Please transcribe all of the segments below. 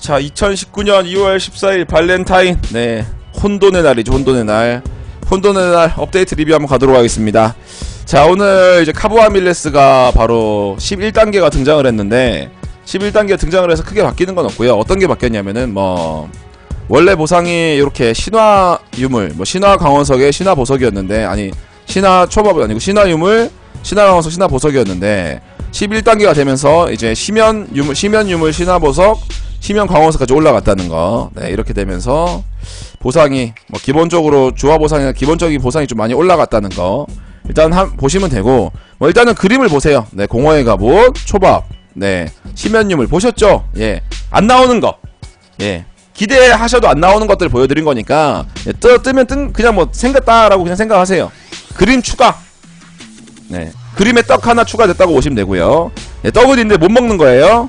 자, 2019년 2월 14일 발렌타인. 네. 혼돈의 날이죠. 혼돈의 날. 혼돈의 날 업데이트 리뷰 한번 가도록 하겠습니다. 자, 오늘 이제 카보아 밀레스가 바로 11단계가 등장을 했는데 11단계 등장을 해서 크게 바뀌는 건 없고요. 어떤 게 바뀌었냐면은 뭐 원래 보상이 이렇게 신화 유물, 뭐 신화 강원석의 신화 보석이었는데 아니 신화 초밥은 아니고 신화 유물, 신화 강원석, 신화 보석이었는데 11단계가 되면서 이제 시면 유물, 시면 유물, 신화 보석, 시면 강원석까지 올라갔다는 거. 네, 이렇게 되면서 보상이 뭐 기본적으로 주화 보상이나 기본적인 보상이 좀 많이 올라갔다는 거. 일단 한 보시면 되고 뭐 일단은 그림을 보세요. 네, 공허의 갑옷, 초밥, 네, 유물 보셨죠? 예, 안 나오는 거. 예, 기대하셔도 안 나오는 것들 보여드린 거니까 예, 뜨, 뜨면 뜬 그냥 뭐 생겼다라고 그냥 생각하세요. 그림 추가. 네, 그림에 떡 하나 추가됐다고 보시면 되고요. 예, 떡은 있는데 못 먹는 거예요.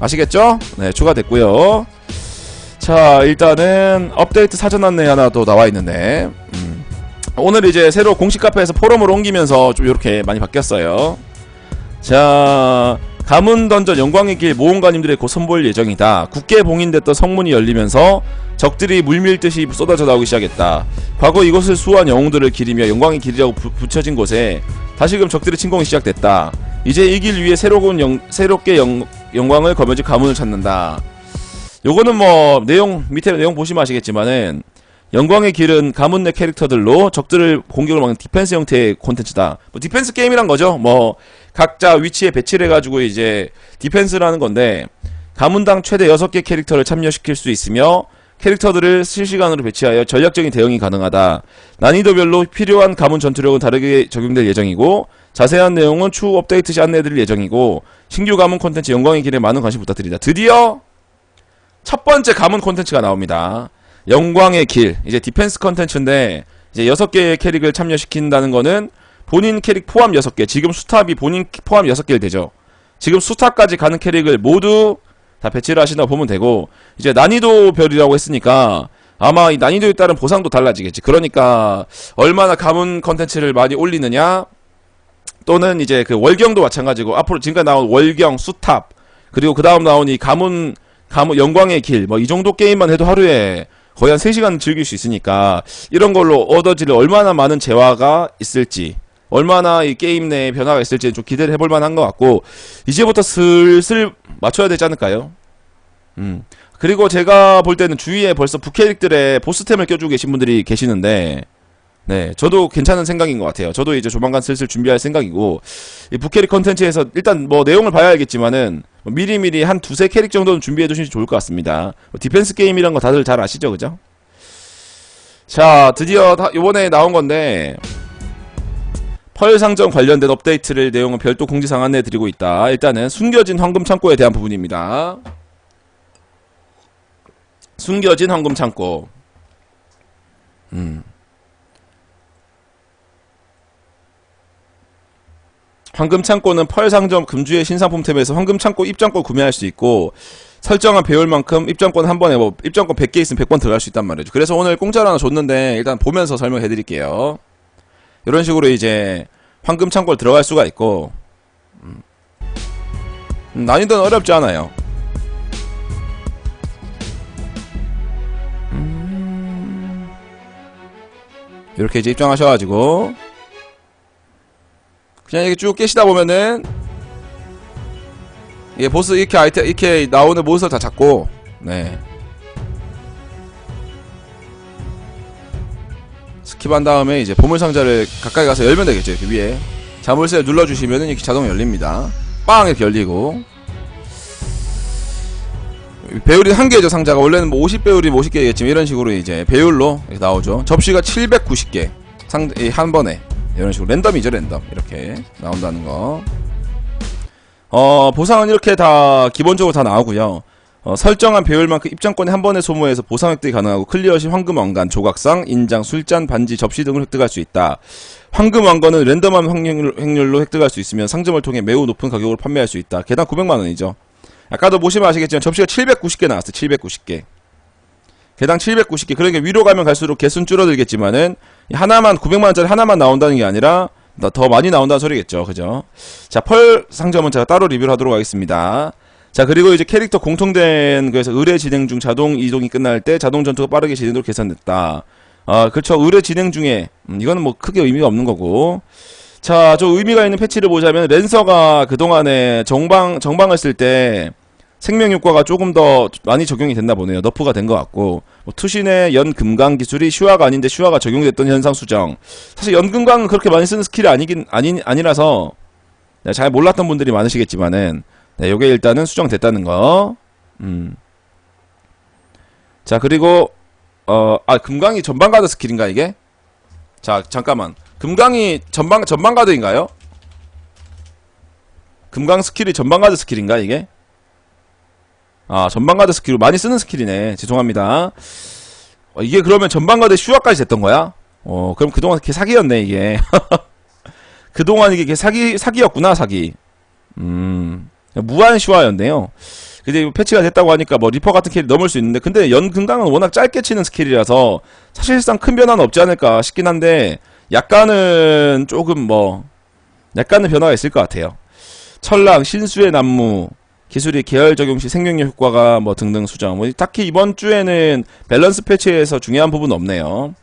아시겠죠? 네, 추가됐고요. 자, 일단은 업데이트 사전 안내 하나 또 나와 있는데 음, 오늘 이제 새로 공식 카페에서 포럼으로 옮기면서 좀 이렇게 많이 바뀌었어요. 자, 가문 던전 영광의 길 모험가님들의 곧 선보일 예정이다. 굳게 봉인됐던 성문이 열리면서 적들이 물밀듯이 쏟아져 나오기 시작했다. 과거 이곳을 수호한 영웅들을 기리며 영광의 길이라고 부, 붙여진 곳에 다시금 적들의 침공이 시작됐다. 이제 이 길 위에 새로운 영, 새롭게 영, 영광을 거머쥘 가문을 찾는다. 요거는 뭐 내용 밑에 내용 보시면 아시겠지만은 영광의 길은 가문 내 캐릭터들로 적들을 공격을 막는 디펜스 형태의 콘텐츠다. 뭐 디펜스 게임이란 거죠. 뭐 각자 위치에 배치를 해가지고 이제 디펜스라는 건데 가문당 최대 6개 캐릭터를 참여시킬 수 있으며 캐릭터들을 실시간으로 배치하여 전략적인 대응이 가능하다. 난이도별로 필요한 가문 전투력은 다르게 적용될 예정이고 자세한 내용은 추후 업데이트 시 안내해드릴 예정이고 신규 가문 콘텐츠 영광의 길에 많은 관심 부탁드립니다. 드디어 첫 번째 가문 콘텐츠가 나옵니다. 영광의 길. 이제 디펜스 컨텐츠인데 이제 여섯 개의 캐릭을 참여시킨다는 거는 본인 캐릭 포함 여섯 개. 지금 수탑이 본인 포함 여섯 개를 되죠. 지금 수탑까지 가는 캐릭을 모두 다 배치를 하신다고 보면 되고 이제 난이도 별이라고 했으니까 아마 이 난이도에 따른 보상도 달라지겠지. 그러니까 얼마나 가문 컨텐츠를 많이 올리느냐 또는 이제 그 월경도 마찬가지고 앞으로 지금까지 나온 월경 수탑 그리고 그 다음 나온 이 가문 가문 영광의 길 뭐 이 정도 게임만 해도 하루에 거의 한 3시간 즐길 수 있으니까 이런 걸로 얻어질 얼마나 많은 재화가 있을지 얼마나 이 게임 내에 변화가 있을지 좀 기대를 해볼 만한 것 같고 이제부터 슬슬 맞춰야 되지 않을까요? 음 그리고 제가 볼 때는 주위에 벌써 부캐릭들의 보스템을 껴주고 계신 분들이 계시는데 네 저도 괜찮은 생각인 것 같아요 저도 이제 조만간 슬슬 준비할 생각이고 이 부캐릭 컨텐츠에서 일단 뭐 내용을 봐야 알겠지만은 뭐 미리미리 한 두세 캐릭 정도는 준비해 두시면 좋을 것 같습니다 뭐 디펜스 게임이란 거 다들 잘 아시죠 그죠? 자 드디어 다 요번에 나온 건데 펄 상점 관련된 업데이트를 내용은 별도 공지사항 안내 드리고 있다. 일단은 숨겨진 황금 창고에 대한 부분입니다. 숨겨진 황금 창고. 음. 황금 창고는 펄 상점 금주의 신상품 탭에서 황금 창고 입장권 구매할 수 있고 설정한 배율만큼 입장권 한 번에 뭐 입장권 100개 있으면 100번 들어갈 수 있단 말이죠. 그래서 오늘 공짜로 하나 줬는데 일단 보면서 설명해 드릴게요. 이런 식으로 이제 황금 창고를 들어갈 수가 있고 음. 난이도는 어렵지 않아요. 음. 이렇게 이제 입장하셔가지고 그냥 이렇게 쭉 깨시다 보면은 이게 보스 이렇게 아이템 이렇게 나오는 몬스터 다 잡고 네. 스킵한 다음에 이제 보물상자를 가까이 가서 열면 되겠죠 이렇게 위에. 자물쇠를 눌러주시면 이렇게 자동 열립니다. 빵! 이렇게 열리고. 배율이 한 개죠 상자가. 원래는 뭐 50배율이 50개겠지만 이런 식으로 이제 배율로 이렇게 나오죠. 접시가 790개. 상, 한 번에 이런 식으로 랜덤이죠 랜덤 이렇게 나온다는 거 어, 보상은 이렇게 다 기본적으로 다 나오고요 어, 설정한 배율만큼 입장권에 한 번에 소모해서 보상 획득이 가능하고 클리어 시 황금 왕관, 조각상, 인장, 술잔, 반지, 접시 등을 획득할 수 있다. 황금 왕관은 랜덤한 확률, 확률 로 획득할 수 있으며 상점을 통해 매우 높은 가격으로 판매할 수 있다. 개당 900만원이죠. 아까도 보시면 아시겠지만 접시가 790개 나왔어요. 790개. 개당 790개. 그러니까 위로 가면 갈수록 개수는 줄어들겠지만은 하나만 900만 원짜리 하나만 나온다는 게 아니라 더 많이 나온다는 소리겠죠. 그죠? 자, 펄 상점은 제가 따로 리뷰를 하도록 하겠습니다. 자 그리고 이제 캐릭터 공통된 그래서 의뢰 진행 중 자동 이동이 끝날 때 자동 전투가 빠르게 진행도록 개선됐다. 아 그렇죠 의뢰 진행 중에 음, 이거는 뭐 크게 의미가 없는 거고. 자저 의미가 있는 패치를 보자면 랜서가 그 동안에 정방 정방을 쓸 때 생명 효과가 조금 더 많이 적용이 됐나 보네요. 너프가 된 것 같고 뭐 투신의 연금강 기술이 슈화가 아닌데 슈화가 적용됐던 현상 수정. 사실 연금강은 그렇게 많이 쓰는 스킬이 아니긴 아니 아니라서 네, 잘 몰랐던 분들이 많으시겠지만은 네, 요게 일단은 수정됐다는 거. 음. 자, 그리고 어, 아, 금강이 전방 가드 스킬인가 이게? 자, 잠깐만. 금강이 전방 전방 가드인가요? 금강 스킬이 전방 가드 스킬인가 이게? 아, 전방 가드 스킬로 많이 쓰는 스킬이네. 죄송합니다. 어, 이게 그러면 전방 가드 슈화까지 됐던 거야? 어, 그럼 그동안 이렇게 사기였네, 이게. 그동안 이게 사기, 사기였구나, 사기. 음, 무한 슈화였네요. 이거 패치가 됐다고 하니까 뭐 리퍼 같은 캐리 넘을 수 있는데, 근데 연금강은 워낙 짧게 치는 스킬이라서 사실상 큰 변화는 없지 않을까 싶긴 한데, 약간은 조금 뭐, 약간의 변화가 있을 것 같아요. 철랑, 신수의 난무, 기술이 계열 적용 시 생명력 효과가 뭐 등등 수정. 뭐 딱히 이번 주에는 밸런스 패치에서 중요한 부분 없네요.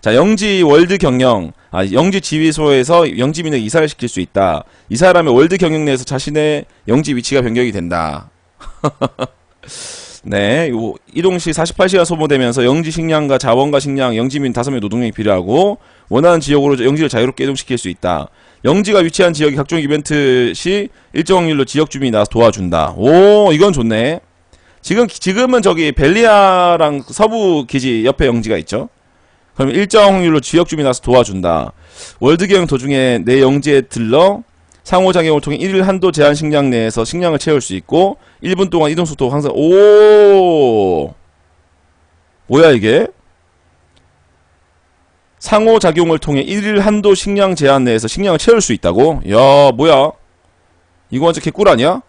자, 영지 월드 경영. 아, 영지 지휘소에서 영지민을 이사를 시킬 수 있다. 이사를 하면 월드 경영 내에서 자신의 영지 위치가 변경이 된다. 네, 요 이동 시 48시간 소모되면서 영지 식량과 자원과 식량, 영지민 5명 노동력이 필요하고 원하는 지역으로 영지를 자유롭게 이동시킬 수 있다. 영지가 위치한 지역이 각종 이벤트 시 일정 확률로 지역 주민이 나서 도와준다. 오, 이건 좋네. 지금 지금은 저기 벨리아랑 서부 기지 옆에 영지가 있죠. 그럼 일정 확률로 지역 주민이 나서 도와준다. 월드 경영 도중에 내 영지에 들러 상호작용을 통해 1일 한도 제한 식량 내에서 식량을 채울 수 있고 1분 동안 이동 속도 항상 오 뭐야 이게 상호작용을 통해 1일 한도 식량 제한 내에서 식량을 채울 수 있다고? 야 뭐야 이거 완전 개꿀 아니야?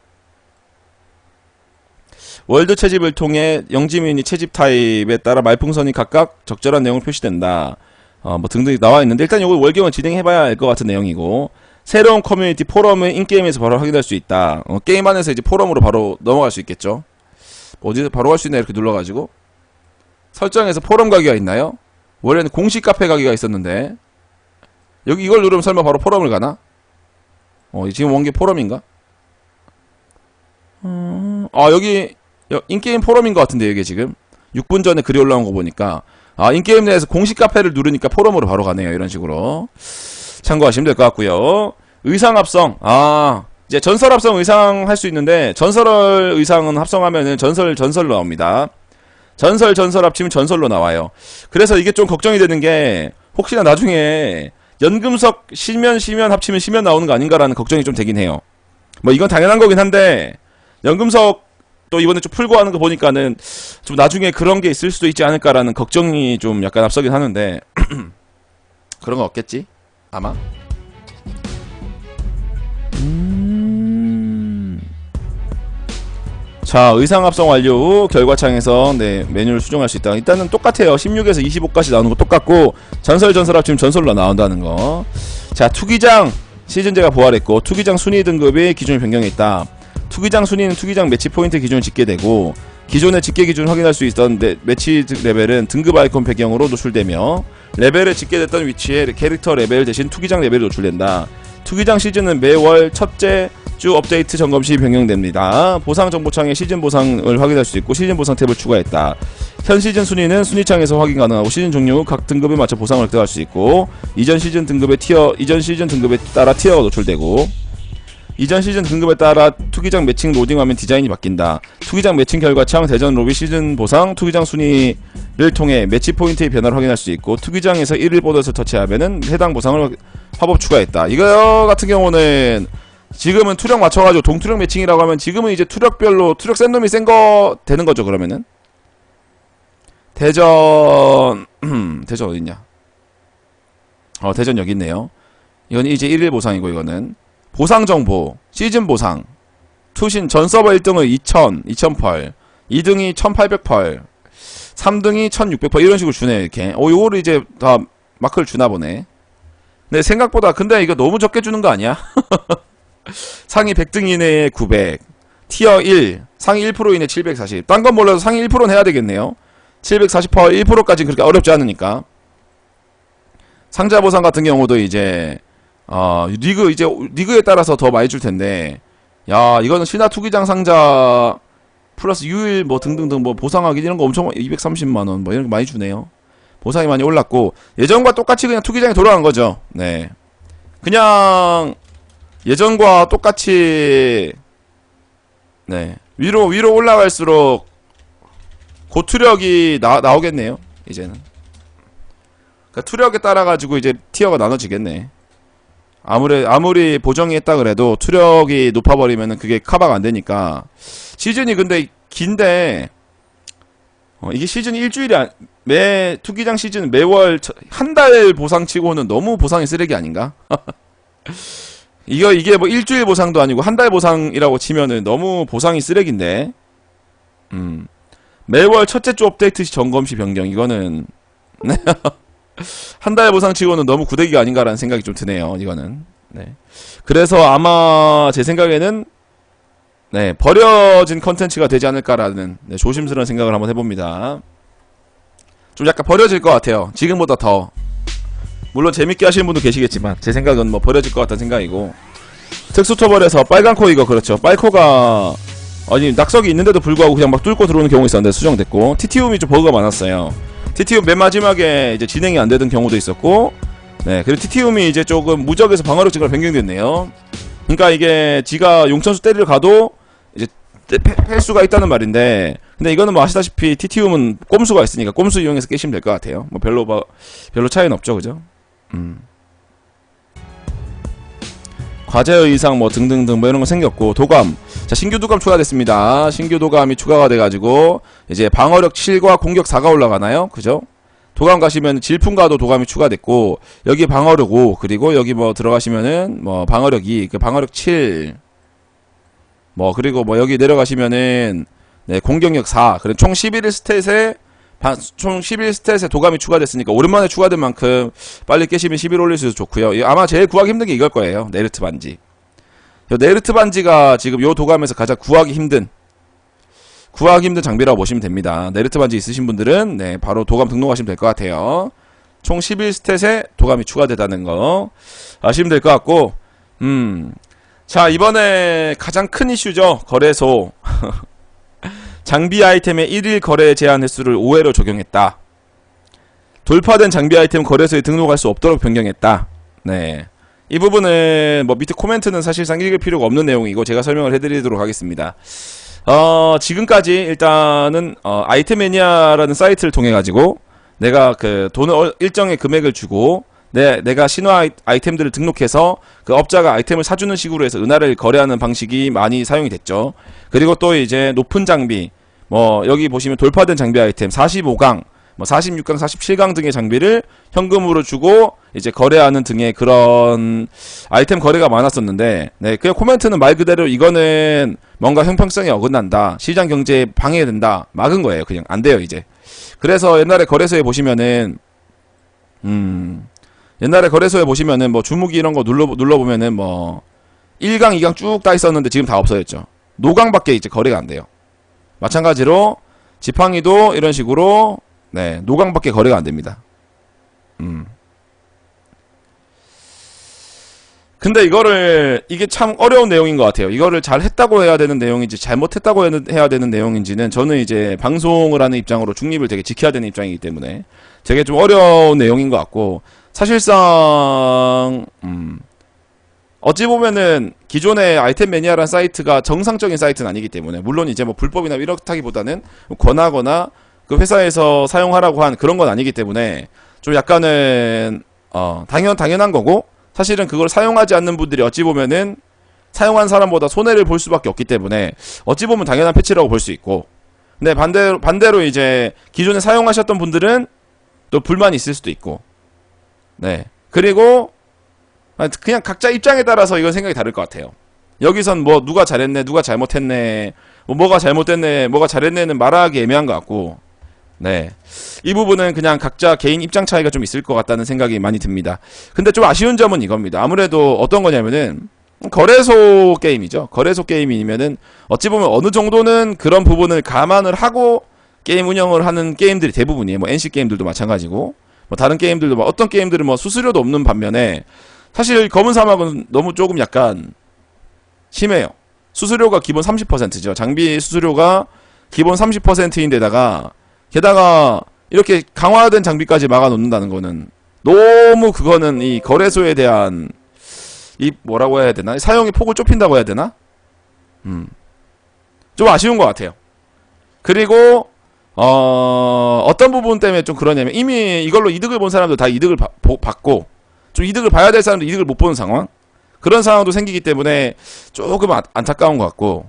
월드 채집을 통해 영지민이 채집 타입에 따라 말풍선이 각각 적절한 내용을 표시된다. 어, 뭐 등등이 나와 있는데 일단 이거 월경을 진행해봐야 알 것 같은 내용이고 새로운 커뮤니티 포럼은 인게임에서 바로 확인할 수 있다. 어, 게임 안에서 이제 포럼으로 바로 넘어갈 수 있겠죠. 어디서 바로 갈 수 있나 이렇게 눌러가지고 설정에서 포럼 가기가 있나요? 원래는 공식 카페 가기가 있었는데 여기 이걸 누르면 설마 바로 포럼을 가나? 어 지금 원게 포럼인가? 음, 아 여기 여- 인게임 포럼인 것 같은데 이게 지금 6분 전에 글이 올라온 거 보니까 아 인게임 내에서 공식 카페를 누르니까 포럼으로 바로 가네요 이런 식으로 참고하시면 될 것 같고요. 의상 합성. 아 이제 전설 합성 의상 할 수 있는데 전설 의상은 합성하면은 전설 전설로 나옵니다. 전설 전설 합치면 전설로 나와요. 그래서 이게 좀 걱정이 되는 게 혹시나 나중에 연금석 시면 시면 합치면 시면 나오는 거 아닌가라는 걱정이 좀 되긴 해요. 뭐 이건 당연한 거긴 한데 연금석 또 이번에 좀 풀고 하는 거 보니까는 좀 나중에 그런 게 있을 수도 있지 않을까라는 걱정이 좀 약간 앞서긴 하는데 그런 거 없겠지? 아마? 음... 자 의상 합성 완료 후 결과창에서 네 메뉴를 수정할 수 있다. 일단은 똑같아요. 16에서 25까지 나오는 거 똑같고 전설 전설 합치면 전설로 나온다는 거자 투기장 시즌제가 부활했고 투기장 순위 등급이 기준이 변경했다. 투기장 순위는 투기장 매치 포인트 기준을 짓게 되고 기존의 집계 기준 확인할 수 있던 네- 매치 드- 레벨은 등급 아이콘 배경으로 노출되며 레벨을 짓게 됐던 위치에 캐릭터 레벨 대신 투기장 레벨이 노출된다. 투기장 시즌은 매월 첫째 주 업데이트 점검 시 변경됩니다. 보상 정보창에 시즌 보상을 확인할 수 있고 시즌 보상 탭을 추가했다. 현 시즌 순위는 순위창에서 확인 가능하고 시즌 종료 후 각 등급에 맞춰 보상을 획득할 수 있고 이전 시즌 등급의 티어 이전 시즌 등급에 따라 티어가 노출되고 이전 시즌 등급에 따라 투기장 매칭 로딩 화면 디자인이 바뀐다. 투기장 매칭 결과 창 대전 로비 시즌 보상 투기장 순위를 통해 매치 포인트의 변화를 확인할 수 있고 투기장에서 1일 보너스를 터치하면은 해당 보상을 화법 추가했다. 이거 같은 경우는 지금은 투력 맞춰가지고 동투력 매칭이라고 하면 지금은 이제 투력별로 투력 센 놈이 센 거 되는 거죠 그러면은 대전 대전 어딨냐 어 대전 여기 있네요 이건 이제 1일 보상이고 이거는 보상 정보, 시즌 보상. 투신 전 서버 1등은 2000, 2008. 2등이 1808. 3등이 1608 이런 식으로 주네 이렇게. 어 요거를 이제 다 마크를 주나 보네. 근데 생각보다 근데 이거 너무 적게 주는 거 아니야? 상위 100등 이내에 900. 티어 1 상위 1%이네 740. 딴 건 몰라도 상위 1%는 해야 되겠네요. 740% 1%까지 그렇게 어렵지 않으니까. 상자 보상 같은 경우도 이제 어 리그 이제 리그에 따라서 더 많이 줄 텐데 야 이거는 신화 투기장 상자 플러스 유일 뭐 등등등 뭐 보상하기 이런 거 엄청 230만 원 뭐 이런 거 많이 주네요. 보상이 많이 올랐고 예전과 똑같이 그냥 투기장에 돌아간 거죠. 네. 그냥 예전과 똑같이 네 위로 위로 올라갈수록 고투력이 나, 나오겠네요. 이제는. 그러니까 투력에 따라 가지고 이제 티어가 나눠지겠네. 아무리 아무리 보정이 했다 그래도 투력이 높아버리면은 그게 커버가 안 되니까 시즌이 근데 긴데 어, 이게 시즌이 일주일이 안, 매 투기장 시즌 매월 한 달 보상치고는 너무 보상이 쓰레기 아닌가? 이거 이게 뭐 일주일 보상도 아니고 한 달 보상이라고 치면은 너무 보상이 쓰레기인데. 음. 매월 첫째 주 업데이트 시 점검 시 변경 이거는 네. 한 달 보상 치고는 너무 구대기가 아닌가라는 생각이 좀 드네요. 이거는. 네. 그래서 아마 제 생각에는 네, 버려진 컨텐츠가 되지 않을까라는 네, 조심스러운 생각을 한번 해봅니다. 좀 약간 버려질 것 같아요. 지금보다 더. 물론 재밌게 하시는 분도 계시겠지만 제 생각은 뭐 버려질 것 같다는 생각이고 특수토벌에서 빨간 코 이거 그렇죠. 빨코가 아니 낙석이 있는데도 불구하고 그냥 막 뚫고 들어오는 경우 있었는데 수정됐고 TT움이 좀 버그가 많았어요. TT움 맨 마지막에 이제 진행이 안 되던 경우도 있었고 네 그리고 TT움이 이제 조금 무적에서 방어력 증가로 변경됐네요. 그러니까 이게 지가 용천수 때리러 가도 이제 팰 수가 있다는 말인데 근데 이거는 뭐 아시다시피 TT움은 꼼수가 있으니까 꼼수 이용해서 깨시면 될 것 같아요. 뭐 별로 뭐 별로 차이는 없죠, 그죠? 음. 과제의 이상 뭐 등등등 뭐 이런 거 생겼고 도감. 자 신규 도감 추가됐습니다. 신규 도감이 추가가 돼가지고 이제 방어력 7과 공격 4가 올라가나요? 그죠? 도감 가시면 질풍가도 도감이 추가됐고 여기 방어력 5 그리고 여기 뭐 들어가시면은 뭐 방어력 2 그 방어력 7 뭐 그리고 뭐 여기 내려가시면은 네 공격력 4 그래 총 11일 스탯에 총 11스탯에 도감이 추가됐으니까 오랜만에 추가된 만큼 빨리 깨시면 11 올릴 수 있어서 좋고요. 아마 제일 구하기 힘든 게 이걸 거예요. 네르트 반지. 네르트 반지가 지금 요 도감에서 가장 구하기 힘든 구하기 힘든 장비라고 보시면 됩니다. 네르트 반지 있으신 분들은 네 바로 도감 등록하시면 될 것 같아요. 총 11스탯에 도감이 추가되다는 거 아시면 될 것 같고 음 자 이번에 가장 큰 이슈죠. 거래소 장비 아이템의 1일 거래 제한 횟수를 5회로 적용했다. 돌파된 장비 아이템 거래소에 등록할 수 없도록 변경했다. 네. 이 부분은 뭐 밑에 코멘트는 사실상 읽을 필요가 없는 내용이고 제가 설명을 해드리도록 하겠습니다. 어, 지금까지 일단은 어, 아이템 매니아라는 사이트를 통해 가지고 내가 그 돈을 일정의 금액을 주고 내, 내가 신화 아이템들을 등록해서 그 업자가 아이템을 사주는 식으로 해서 은하를 거래하는 방식이 많이 사용이 됐죠. 그리고 또 이제 높은 장비, 뭐 여기 보시면 돌파된 장비 아이템 45강, 뭐 46강, 47강 등의 장비를 현금으로 주고 이제 거래하는 등의 그런 아이템 거래가 많았었는데 네, 그냥 코멘트는 말 그대로 이거는 뭔가 형평성이 어긋난다. 시장 경제에 방해된다. 막은 거예요. 그냥 안 돼요, 이제. 그래서 옛날에 거래소에 보시면은 음 옛날에 거래소에 보시면은 뭐 주무기 이런 거 눌러 눌러보면은 뭐 1강, 2강 쭉다 있었는데 지금 다 없어졌죠. 노강밖에 이제 거래가 안 돼요. 마찬가지로 지팡이도 이런 식으로 네 노강밖에 거래가 안 됩니다. 음. 근데 이거를 이게 참 어려운 내용인 것 같아요. 이거를 잘 했다고 해야 되는 내용인지 잘못했다고 해야 되는 내용인지는 저는 이제 방송을 하는 입장으로 중립을 되게 지켜야 되는 입장이기 때문에 되게 좀 어려운 내용인 것 같고 사실상 음, 어찌 보면은 기존의 아이템 매니아라는 사이트가 정상적인 사이트는 아니기 때문에 물론 이제 뭐 불법이나 이렇다기보다는 권하거나 그 회사에서 사용하라고 한 그런 건 아니기 때문에 좀 약간은 어 당연 당연한 거고 사실은 그걸 사용하지 않는 분들이 어찌 보면은 사용한 사람보다 손해를 볼 수밖에 없기 때문에 어찌 보면 당연한 패치라고 볼 수 있고 근데 반대로 반대로 이제 기존에 사용하셨던 분들은 또 불만이 있을 수도 있고 네. 그리고 그냥 각자 입장에 따라서 이건 생각이 다를 것 같아요. 여기선 뭐 누가 잘했네, 누가 잘못했네, 뭐 뭐가 잘못됐네, 뭐가 잘했네는 말하기 애매한 것 같고, 네. 이 부분은 그냥 각자 개인 입장 차이가 좀 있을 것 같다는 생각이 많이 듭니다. 근데 좀 아쉬운 점은 이겁니다. 아무래도 어떤 거냐면은, 거래소 게임이죠. 거래소 게임이면은 어찌 보면 어느 정도는 그런 부분을 감안을 하고 게임 운영을 하는 게임들이 대부분이에요. 뭐 NC 게임들도 마찬가지고 뭐 다른 게임들도 뭐 어떤 게임들은 뭐 수수료도 없는 반면에 사실 검은 사막은 너무 조금 약간 심해요. 수수료가 기본 30%죠. 장비 수수료가 기본 30%인데다가 게다가 이렇게 강화된 장비까지 막아 놓는다는 거는 너무 그거는 이 거래소에 대한 이 뭐라고 해야 되나 사용의 폭을 좁힌다고 해야 되나 음 좀 아쉬운 것 같아요 그리고 어 어떤 부분 때문에 좀 그러냐면 이미 이걸로 이득을 본 사람들 다 이득을 바- 보- 받고 좀 이득을 봐야 될 사람도 이득을 못 보는 상황 그런 상황도 생기기 때문에 조금 안, 안타까운 것 같고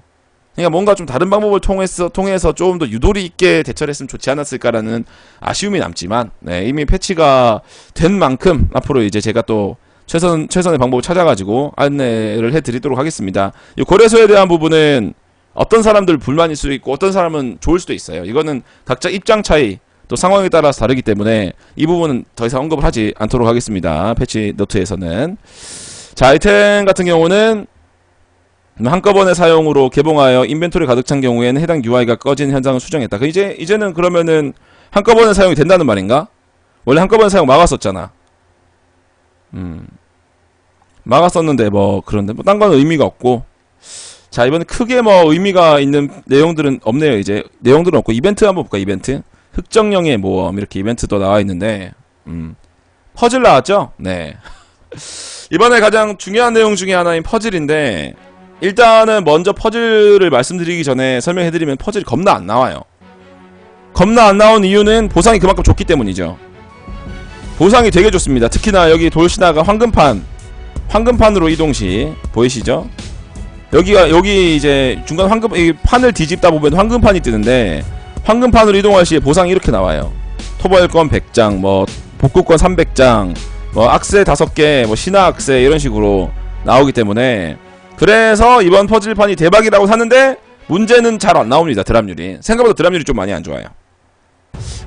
그러니까 뭔가 좀 다른 방법을 통해서 통해서 조금 더 유도리 있게 대처를 했으면 좋지 않았을까라는 아쉬움이 남지만 네, 이미 패치가 된 만큼 앞으로 이제 제가 또 최선 최선의 방법을 찾아가지고 안내를 해드리도록 하겠습니다. 이 거래소에 대한 부분은 어떤 사람들 불만일 수도 있고 어떤 사람은 좋을 수도 있어요. 이거는 각자 입장 차이 또 상황에 따라서 다르기 때문에 이 부분은 더 이상 언급을 하지 않도록 하겠습니다. 패치 노트에서는 자 아이템 같은 경우는 한꺼번에 사용으로 개봉하여 인벤토리 가득 찬 경우에는 해당 UI가 꺼진 현상을 수정했다. 그 이제 이제는 그러면은 한꺼번에 사용이 된다는 말인가? 원래 한꺼번에 사용 막았었잖아. 음. 막았었는데 뭐 그런데 뭐 딴 건 의미가 없고 자 이번에 크게 뭐 의미가 있는 내용들은 없네요 이제. 내용들은 없고 이벤트 한번 볼까 이벤트? 흑정령의 모험 이렇게 이벤트도 나와 있는데 음. 퍼즐 나왔죠? 네. 이번에 가장 중요한 내용 중에 하나인 퍼즐인데 일단은 먼저 퍼즐을 말씀드리기 전에 설명해드리면 퍼즐이 겁나 안 나와요. 겁나 안 나온 이유는 보상이 그만큼 좋기 때문이죠. 보상이 되게 좋습니다. 특히나 여기 돌신화가 황금판 황금판으로 이동 시 보이시죠? 여기가 여기 이제 중간 황금 이 판을 뒤집다 보면 황금판이 뜨는데 황금판으로 이동할 시에 보상이 이렇게 나와요. 토벌권 100장, 뭐 복구권 300장, 뭐 악세 5개, 뭐 신화 악세 이런 식으로 나오기 때문에 그래서 이번 퍼즐판이 대박이라고 사는데 문제는 잘 안 나옵니다. 드랍률이 생각보다 드랍률이 좀 많이 안 좋아요.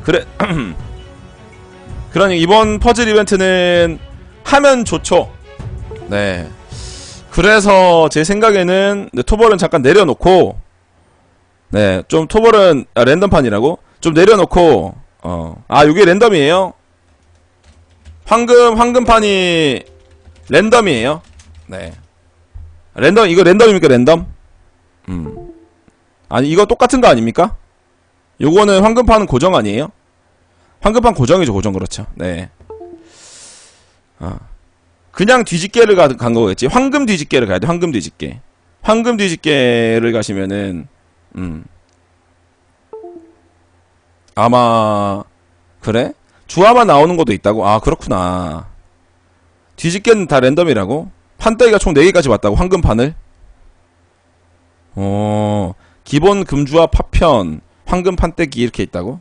그래 그러니 이번 퍼즐 이벤트는 하면 좋죠. 네. 그래서 제 생각에는 네, 토벌은 잠깐 내려놓고 네, 좀 토벌은 아, 랜덤판이라고 좀 내려놓고 어, 아 이게 랜덤이에요. 황금 황금판이 랜덤이에요. 네. 랜덤 이거 랜덤입니까 랜덤? 음. 아니 이거 똑같은 거 아닙니까? 요거는 황금판은 고정 아니에요? 황금판 고정이죠 고정 그렇죠. 네. 아. 그냥 뒤집개를 가, 간 거겠지. 황금 뒤집개를 가야 돼. 황금 뒤집개. 황금 뒤집개를 가시면은 음. 아마 그래? 주화만 나오는 것도 있다고? 아, 그렇구나. 뒤집개는 다 랜덤이라고? 판따기가 총 4개까지 왔다고? 황금판을? 어. 기본 금주화 파편, 황금 판때기 이렇게 있다고?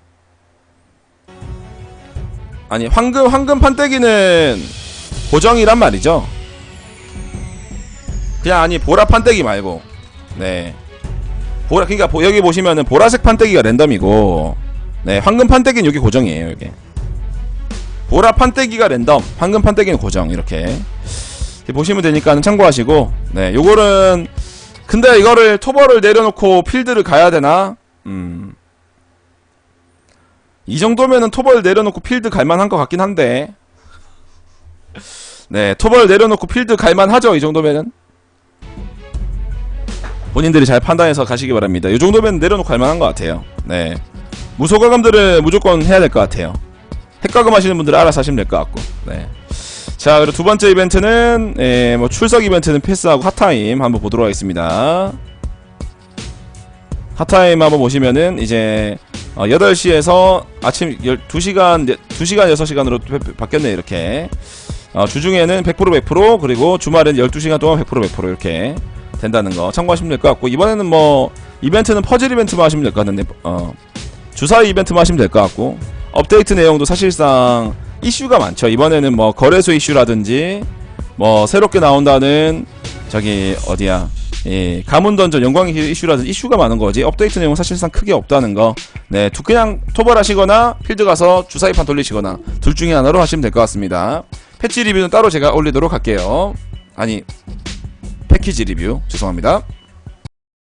아니, 황금 황금 판때기는 고정이란 말이죠. 그냥 아니 보라 판때기 말고. 네. 보라 그러니까 보- 여기 보시면은 보라색 판때기가 랜덤이고. 네 황금 판때기는 여기 고정이에요 여기. 보라 판때기가 랜덤. 황금 판때기는 고정 이렇게. 보시면 되니까는 참고하시고. 네 요거는 근데 이거를 토벌을 내려놓고 필드를 가야 되나? 음. 이 정도면은 토벌 내려놓고 필드 갈만한 것 같긴 한데 네, 토벌 내려놓고 필드 갈만하죠, 이 정도면은. 본인들이 잘 판단해서 가시기 바랍니다. 이 정도면 내려놓고 갈만한 것 같아요. 네. 무소가감들은 무조건 해야 될 것 같아요. 핵가금 하시는 분들 알아서 하시면 될 것 같고. 네. 자, 그리고 두 번째 이벤트는, 예, 뭐, 출석 이벤트는 패스하고 핫타임 한번 보도록 하겠습니다. 핫타임 한번 보시면은, 이제, 어, 8시에서 아침 12시간, 2시간, 6시간으로 바뀌었네, 이렇게. 어, 주중에는 100% 100% 그리고 주말엔 12시간 동안 100% 100% 이렇게 된다는 거 참고하시면 될 것 같고 이번에는 뭐 이벤트는 퍼즐 이벤트만 하시면 될 것 같은데 어, 주사위 이벤트만 하시면 될 것 같고 업데이트 내용도 사실상 이슈가 많죠 이번에는 뭐 거래소 이슈라든지 뭐 새롭게 나온다는 저기 어디야 예, 가문 던전 영광의 길 이슈라든지 이슈가 많은 거지 업데이트 내용은 사실상 크게 없다는 거. 네, 두- 그냥 토벌하시거나 필드 가서 주사위판 돌리시거나 둘 중에 하나로 하시면 될 것 같습니다. 패치 리뷰는 따로 제가 올리도록 할게요. 아니 패키지 리뷰 죄송합니다